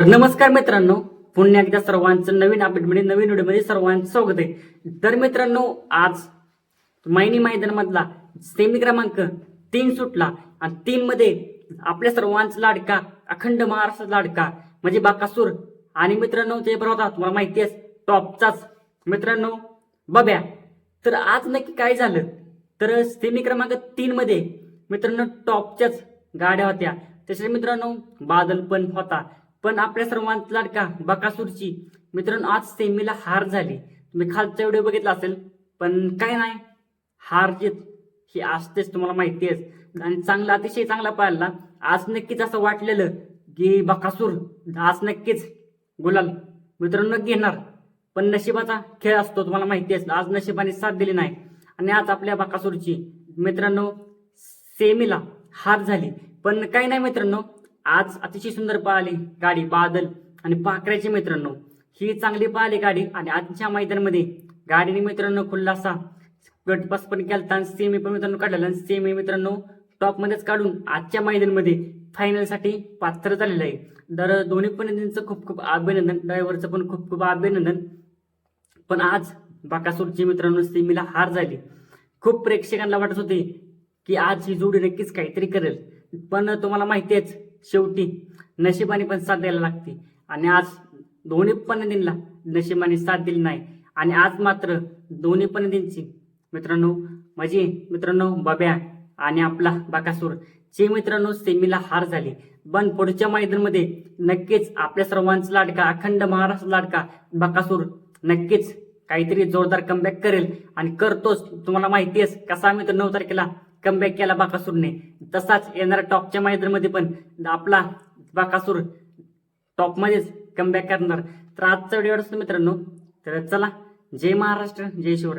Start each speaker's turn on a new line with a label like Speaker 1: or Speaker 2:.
Speaker 1: नमस्कार मित्रांनो पुन्हा एकदा सर्वांचं नवीन अपडेटमध्ये नवीन व्हिडिओमध्ये सर्वांचं स्वागत आहे. तर मित्रांनो आज मायनी मैदानामधला सेमी क्रमांक तीन सुटला आणि तीन मध्ये आपल्या सर्वांचा लाडका अखंड महाराष्ट्र लाडका म्हणजे बाकासूर. आणि मित्रांनो ते बरोबर होता तुम्हाला माहिती आहे टॉपचाच. मित्रांनो बब्या तर आज नक्की काय झालं? तर सेमी क्रमांक तीन मध्ये मित्रांनो टॉपच्याच गाड्या होत्या. तसेच मित्रांनो बादल पण होता. पण आपल्या सर्वांचा लाडका बकासूरची. मित्रांनो आज सेमीला हार झाली. तुम्ही खालचा व्हिडिओ बघितला असेल पण काय नाही. हार जीत ही असतेच तुम्हाला माहिती आहे आणि चांगला अतिशय चांगला पाहिला आज नक्कीच असं वाटलेलं की बकासूर आज नक्कीच गुलाल मित्रांनो घेणार. पण नशिबाचा खेळ असतो तुम्हाला माहिती आहे आज नशिबाने साथ दिली नाही. आणि आज आपल्या बकासूरची मित्रांनो सेमीला हार झाली. पण काही नाही मित्रांनो आज अतिशय सुंदर पळाली गाडी बादल आणि पाखऱ्याची मित्रांनो ही चांगली पाहिली गाडी आणि आजच्या मैदानामध्ये गाडीने मित्रांनो खुल्लासा गटपास पण केला आणि सेमी पण मित्रांनो काढलेला आणि सेमी मित्रांनो टॉप मध्येच काढून आजच्या मैदानमध्ये फायनलसाठी पात्र झालेलं आहे. तर दोन्ही पण त्यांचं खूप खूप अभिनंदन ड्रायव्हरचं पण खूप खूप अभिनंदन. पण आज बाकासूरची मित्रांनो सेमीला हार झाली. खूप प्रेक्षकांना वाटत होते की आज ही जोडी नक्कीच काहीतरी करेल. पण तुम्हाला माहिती आहेच शेवटी नशिबाने पण साथ द्यायला लागते. आणि आज दोन्ही पण दिनला नशिबाने साथ दिली नाही. आणि आज मात्र दोन्ही पण दिनची मित्रांनो माझी मित्रांनो बब्या आणि आपला बाकासूर चे मित्रांनो सेमीला हार झाली. पण पुढच्या मैदानमध्ये नक्कीच आपल्या सर्वांचा लाडका अखंड महाराष्ट्र लाडका बाकासूर नक्कीच काहीतरी जोरदार कमबॅक करेल. आणि करतोच. तुम्हाला माहिती आहेस कसा मित्र नऊ तारखेला कमबॅक केला बाकासूरने. तसाच येणारा टॉपच्या मैदानामध्ये पण आपला बाकासूर टॉपमध्येच कमबॅक करणार. तर आजचा व्हिडिओ असतो मित्रांनो तर चला. जय महाराष्ट्र जय शिवराय.